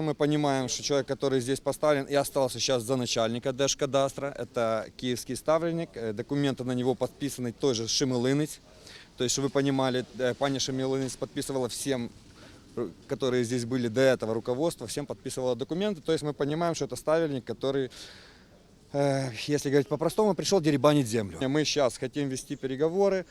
Мы понимаем, что человек, который здесь поставлен и остался сейчас за начальника Держкадастра, это киевский ставленник. Э, Документы на него подписаны тоже Шемилынец. То есть, чтобы вы понимали, э, паня Шемилынец подписывала всем, ру- которые здесь были до этого руководства, всем подписывала документы. То есть мы понимаем, что это ставленник, который, э, если говорить по-простому, пришел деребанить землю. Мы сейчас хотим вести переговоры,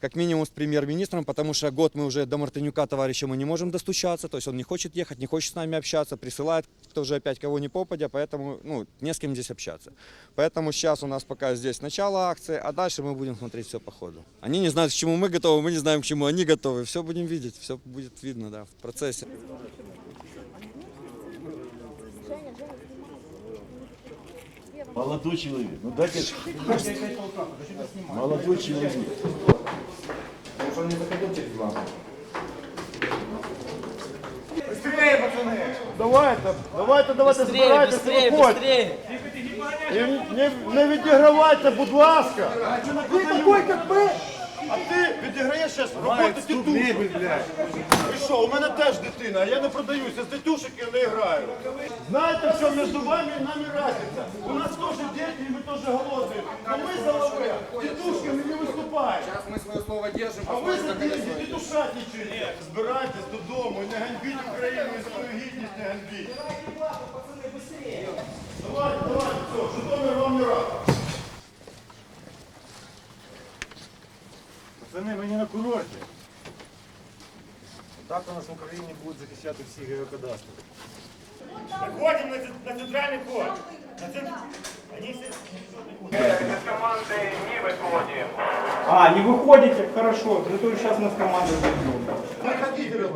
как минимум с премьер-министром, потому что год мы уже до Мартынюка товарища мы не можем достучаться, то есть он не хочет ехать, не хочет с нами общаться, присылает кто уже опять кого не попадя, поэтому ну, не с кем здесь общаться. Поэтому сейчас у нас пока здесь начало акции, а дальше мы будем смотреть все по ходу. Они не знают, к чему мы готовы, мы не знаем, к чему они готовы. Все будем видеть, все будет видно да, в процессе. Молодой человек. Ну дайте. Молодой человек. Давайте, давайте, давайте Быстрее, збирайтеся, быстрее, виходьте. быстрее. І не, не відігравайте, будь ласка. Ты такой, как мы? А ти відіграєш зараз роботу тітушок. Ви що, у мене теж дитина, а я не продаюся, з дитюшек я не граю. Знаєте, що між вами і нами разниця? У нас теж діти, і ми теж голодні. Но ми за лаве, тітушками не виступаємо. Сейчас мы свое слово держим, А ви за деньги тітушатничаєте. Збирайтесь додому і не ганьбіть Україну і свою гідність не ганьбіть. Давайте, давайте, все, Житомир вам не рад. Пацани, ми не на курорті. Так у нас в Україні будуть захищати всі геокадастри. Выходим на, ц- на центральный ход. На цент- Они все... А, не выходите? Хорошо. Зато сейчас нас команда зайдет.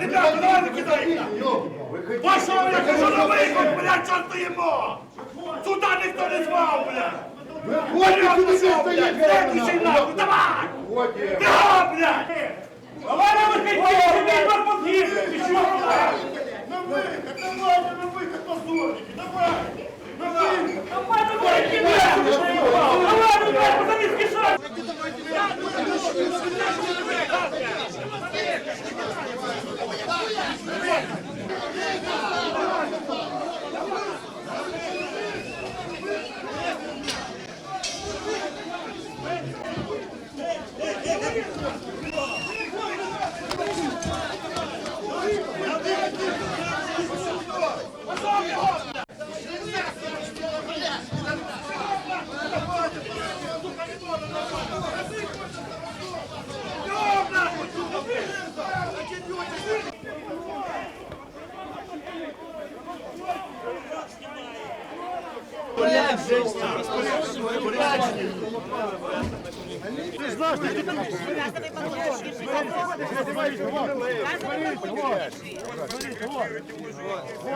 Ребята, давай накидай их! Пошел, я кажу, на виход, блядь, що стоїмо! Сюди ніхто не звав, блядь! Виходь, пішов, блядь! Следующий нахуй, давай! Да, блядь! Давай на виход, блядь! вас погибли! Ти що, блядь? На виход, давай, на виход, позорники, давай! На виход! Давай, на виход, блядь! Давай, блядь, пацани,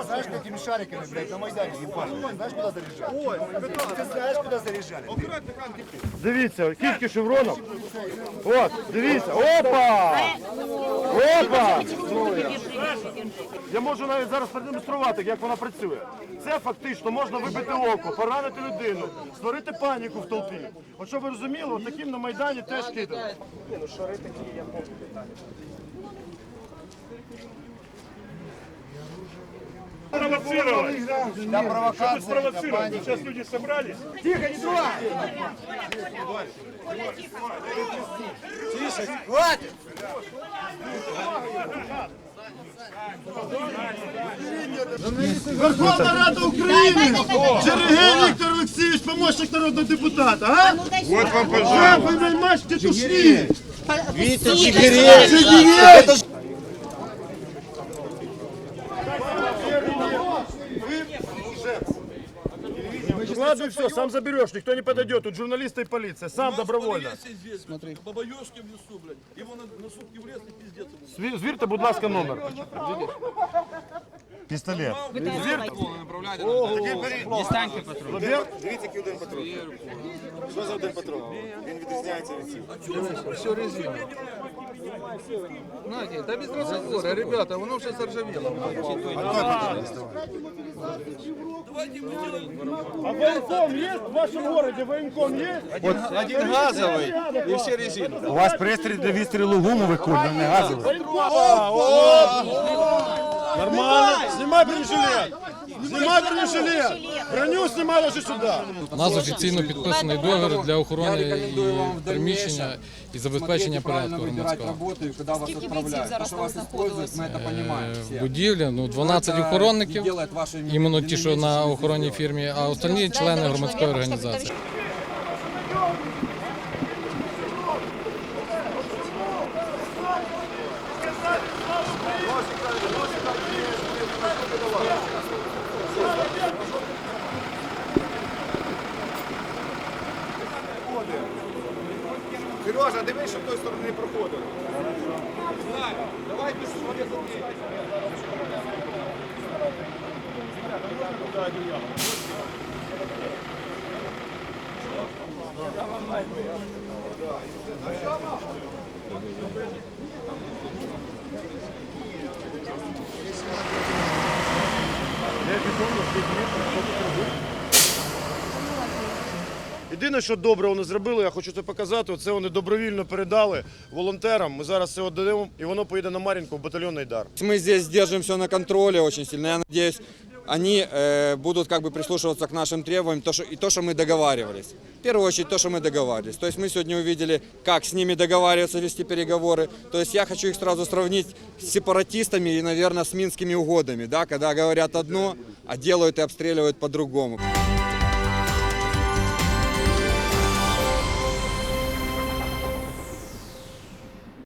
Знаешь, какими шариками, блядь, на Майдане ебали? Знаешь, куда заряжали? Ой, ты знаешь, куда заряжали? Дивіться, кілька шевронок. От, дивіться. Опа! Опа! Я можу навіть зараз продемонструвати, як вона працює. Це фактично можна вибити око, поранити людину, створити паніку в толпі. От щоб ви розуміли, от таким на Майдані теж кидали. Провоцировать. Для провокации, Спровоцировать. Сейчас люди собрались. Верховна Рада України! Черегей Віктор Олексійович, помощник народного депутата, а? Вот вам, пожалуйста. Ви наймаєш тетушні! Вітя Чигирей! Ладно, все, сам заберешь, никто не подойдет. Тут журналисты и полиция, сам добровольно. Смотри. Бабайошки в лесу, блядь. Его на, на сутки в лес и пиздец. Звірте, будь ласка, номер. Пістолет. Дістаньте патрон. Дивіться, який один патрон. Що за один патрон? Він відрізняється від всіх. Знаете, да без разговора, ребята, воно все заржавело. А военком есть в вашем городе? Военком есть? Один газовий і всі резинові. У вас пристрій для відстрілу гумових куль, не газових. Нормально. Снимай бронежилет. Снимай бронежилет. Броню снимай уже сюда. У нас офіційно підписаний договір для охорони і приміщення і забезпечення порядку громадського. Скільки бійців зараз там знаходилось? Е, Будівля, ну 12 охоронників, іменно ті, що на охоронній фірмі, а остальні члени громадської організації. Сережа, дивись, щоб той сторони не проходили. Знаю. Давай пішли, смотри, Я бетонно, 5 метров, Єдине, що добре вони зробили, я хочу це показати. Це вони добровільно передали волонтерам. Ми зараз це віддаємо, і воно поїде на Мар'їнку в батальйон Айдар. Мы здесь держим все на контроле очень сильно. Я надеюсь, они э, будут как бы прислушиваться к нашим требованиям то, что, и то, что мы договаривались. В первую очередь, то, что мы договаривались. То есть мы сегодня увидели, как с ними договариваться, вести переговоры. То есть я хочу их сразу сравнить с сепаратистами и, наверное, с минскими угодами, да, когда говорят одно, а делают и обстреливают по-другому.